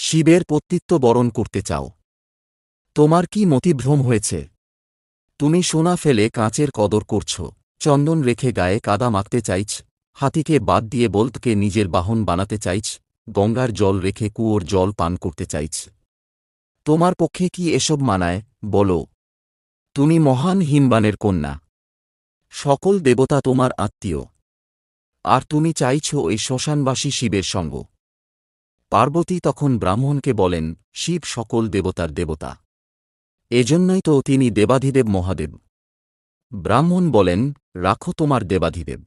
শিবের পত্তিত্ব বরণ করতে চাও। তোমার কি মতিভ্রম হয়েছে? তুমি সোনা ফেলে কাঁচের কদর করছ। চন্দন রেখে গায়ে কাদা মাখতে চাইছ। হাতিকে বাদ দিয়ে বলতকে নিজের বাহন বানাতে চাইছ। গঙ্গার জল রেখে কুয়োর জল পান করতে চাইছ। তোমার পক্ষে কি এসব মানায়, বলো। তুমি মহান হিমবানের কন্যা। সকল দেবতা তোমার আত্মীয়। আর তুমি চাইছ এই শ্মশানবাসী শিবের সঙ্গ। পার্বতী তখন ব্রাহ্মণকে বলেন, শিব সকল দেবতার দেবতা। এজন্যই তো তিনি দেবাধিদেব মহাদেব। ব্রাহ্মণ বলেন, রাখো তোমার দেবাধিদেব।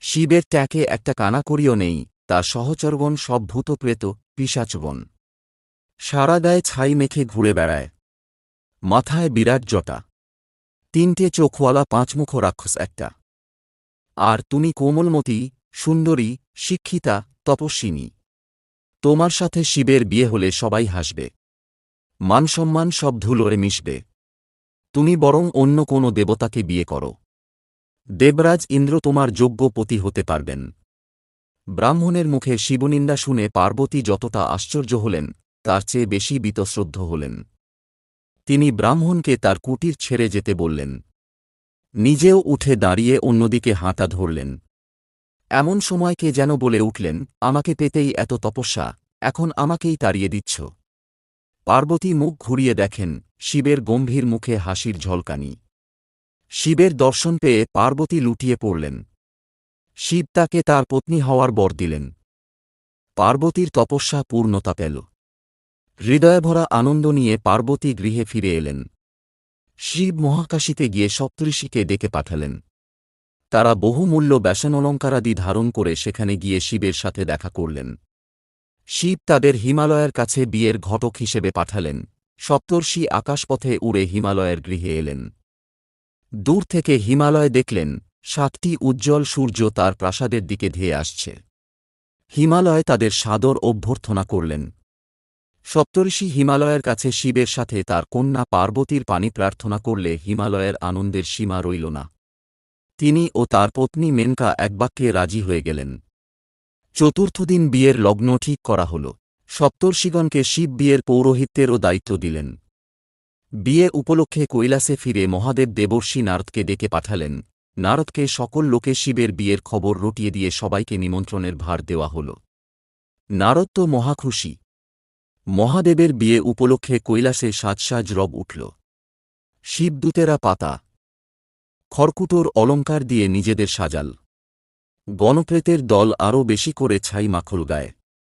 শিবের ট্যাকে একটা কানাকড়িও নেই, তার সহচরগণ সব ভূতপ্রেত পিসাচগণ সারা গায়ে ছাই মেখে ঘুরে বেড়ায়। মাথায় বিরাট জটা। তিনটে চোখওয়ালা পাঁচমুখ রাক্ষস একটা। আর তুমি কোমলমতি, সুন্দরী, শিক্ষিতা, তপস্বিনী। তোমার সাথে শিবের বিয়ে হলে সবাই হাসবে। মানসম্মান সব ধুলোরে মিশবে। তুমি বরং অন্য কোনো দেবতাকে বিয়ে করো। দেবরাজ ইন্দ্র তোমার যোগ্য পতি হতে পারবেন। ব্রাহ্মণের মুখে শিবনিন্দা শুনে পার্বতী যতটা আশ্চর্য হলেন, তার চেয়ে বেশি বীতশ্রদ্ধ হলেন। তিনি ব্রাহ্মণকে তার কুটির ছেড়ে যেতে বললেন। নিজেও উঠে দাঁড়িয়ে অন্যদিকে হাঁটা ধরলেন। এমন সময় কে যেন বলে উঠলেন, আমাকে পেতেই এত তপস্যা, এখন আমাকেই তাড়িয়ে দিচ্ছ। পার্বতী মুখ ঘুরিয়ে দেখেন, শিবের গম্ভীর মুখে হাসির ঝলকানি। শিবের দর্শন পেয়ে পার্বতী লুটিয়ে পড়লেন। শিব তাকে তার পত্নী হওয়ার বর দিলেন। পার্বতীর তপস্যা পূর্ণতা পেল। হৃদয়ভরা আনন্দ নিয়ে পার্বতী গৃহে ফিরে এলেন। শিব মহাকাশীতে গিয়ে সপ্তঋষিকে ডেকে পাঠালেন। তারা বহুমূল্য ব্যসনলঙ্কারাদি ধারণ করে সেখানে গিয়ে শিবের সাথে দেখা করলেন। শিব তাদের হিমালয়ের কাছে বিয়ের ঘটক হিসেবে পাঠালেন। সপ্তর্ষি আকাশপথে উড়ে হিমালয়ের গৃহে এলেন। দূর থেকে হিমালয় দেখলেন, সাতটি উজ্জ্বল সূর্য তার প্রাসাদের দিকে ধেয়ে আসছে। হিমালয় তাদের সাদর অভ্যর্থনা করলেন। সপ্তর্ষি হিমালয়ের কাছে শিবের সাথে তার কন্যা পার্বতীর পানি প্রার্থনা করলে হিমালয়ের আনন্দের সীমা রইল না। তিনি ও তার পত্নী মেনকা এক বাক্যে রাজি হয়ে গেলেন। চতুর্থ দিন বিয়ের লগ্ন ঠিক করা হল। সপ্তর্ষিগণকে শিব বিয়ের পৌরোহিত্যেরও দায়িত্ব দিলেন। বিয়ে উপলক্ষে কৈলাসে ফিরে মহাদেব দেবর্ষি নারদকে ডেকে পাঠালেন। নারদকে সকল লোকে শিবের বিয়ের খবর রটিয়ে দিয়ে সবাইকে নিমন্ত্রণের ভার দেওয়া হল। নারদ তো মহাখুশি মহাদেবের বিয়ে উপলক্ষে কৈলাসে সাজসাজ রব উঠল। শিবদূতেরা পাতা খড়কুটোর অলঙ্কার দিয়ে নিজেদের সাজাল। গণপ্রেতের দল আরও বেশি করে ছাই মাখল গায়ে।